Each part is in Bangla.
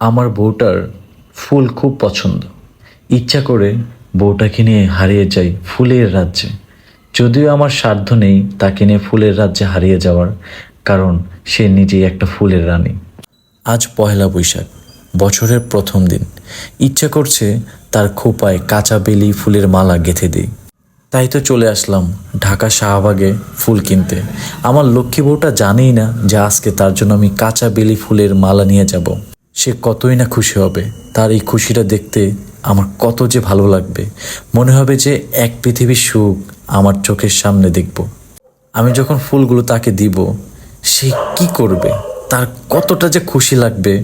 আমার বউটার ফুল খুব পছন্দ। ইচ্ছা করে বউটাকে নিয়ে হারিয়ে যাই ফুলের রাজ্যে। যদিও আমার সাধ্য নেই তাকে নিয়ে ফুলের রাজ্যে হারিয়ে যাওয়ার, কারণ সে নিজেই একটা ফুলের রানী। আজ পয়লা বৈশাখ, বছরের প্রথম দিন। ইচ্ছা করছে তার খোপায় কাঁচা বেলি ফুলের মালা গেঁথে দিই। তাই তো চলে আসলাম ঢাকা শাহবাগে ফুল কিনতে। আমার লক্ষ্মী বউটা জানেই না যে আজকে তার জন্য আমি কাঁচা বেলি ফুলের মালা নিয়ে যাব। সে কতই না খুশি হবে, তার এই খুশিটা দেখতে আমার কত যে ভালো লাগবে। মনে হবে যে এক পৃথিবীর সুখ আমার চোখের সামনে দেখব। আমি যখন ফুলগুলো তাকে দিব, সে কি করবে? তার কতটা যে খুশি লাগবে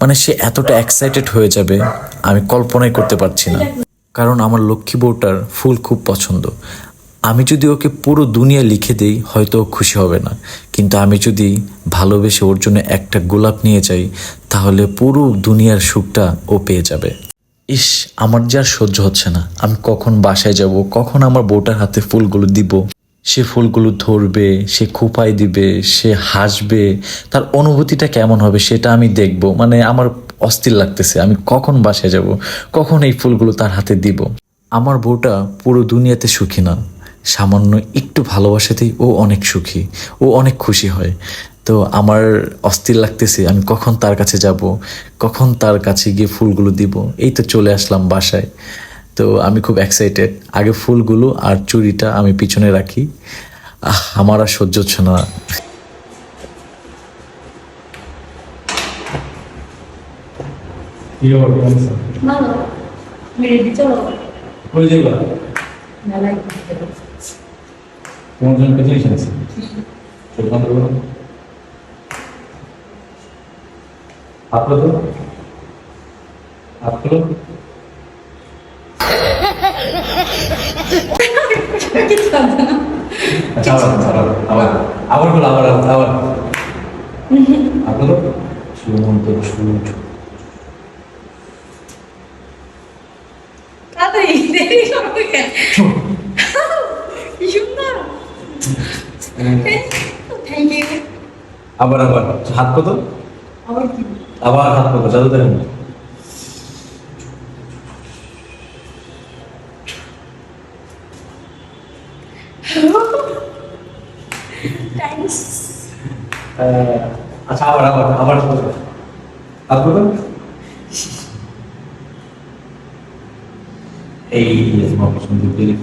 মানে সে এতটা এক্সাইটেড হয়ে যাবে, আমি কল্পনাই করতে পারছি না। কারণ আমার লক্ষ্মী বউটার ফুল খুব পছন্দ। আমি যদি ওকে পুরো দুনিয়া লিখে দেই, হয়তো খুশি হবে না। কিন্তু আমি যদি ভালোবেসে ওর জন্য একটা গোলাপ নিয়ে যাই, তাহলে পুরো দুনিয়ার সুখটা ও পেয়ে যাবে। ইস, আমার যে সহ্য হচ্ছে না। আমি কখন বাসায় যাব, কখন আমার বউটার হাতে ফুলগুলো দিব? সে ফুলগুলো ধরবে, সে খোপায় দিবে, সে হাসবে, তার অনুভূতিটা কেমন হবে সেটা আমি দেখব। মানে আমার অস্থির লাগতেছে, আমি কখন বাসায় যাব? কখন এই ফুলগুলো তার হাতে দিব? আমার বউটা পুরো দুনিয়াতে সুখী না সামান্য একটু ভালোবাসাতেই ও অনেক সুখী, ও অনেক খুশি হয়। তো আমার অস্থির লাগতেছে, আমি কখন তার কাছে যাব? কখন তার কাছে গিয়ে ফুলগুলো দিব? এই তো চলে আসলাম বাসায়। তো আমি খুব এক্সাইটেড আগে ফুলগুলো আর চুরিটা আমি পিছনে রাখি। আমার আর সহ্য হচ্ছে না। কি খবর ভালো আমি রেডি কই যাইবা মেলায় তোমার জন্য কিছু জিনিস আছে চোখ বন্ধ করো হাত তো হাত আচ্ছা আবার আবার আবার আবার আবার হাত খোলো সুমন্ত আবার আবার। হাত কত? আবার হাত কত? জাদু দেখেন আচ্ছা আবার আবার আবার হাত কত? এই তোমার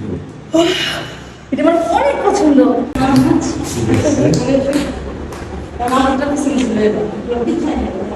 ফুল এটা আমার অনেক পছন্দ। 但他们更信是那种，有一天也不。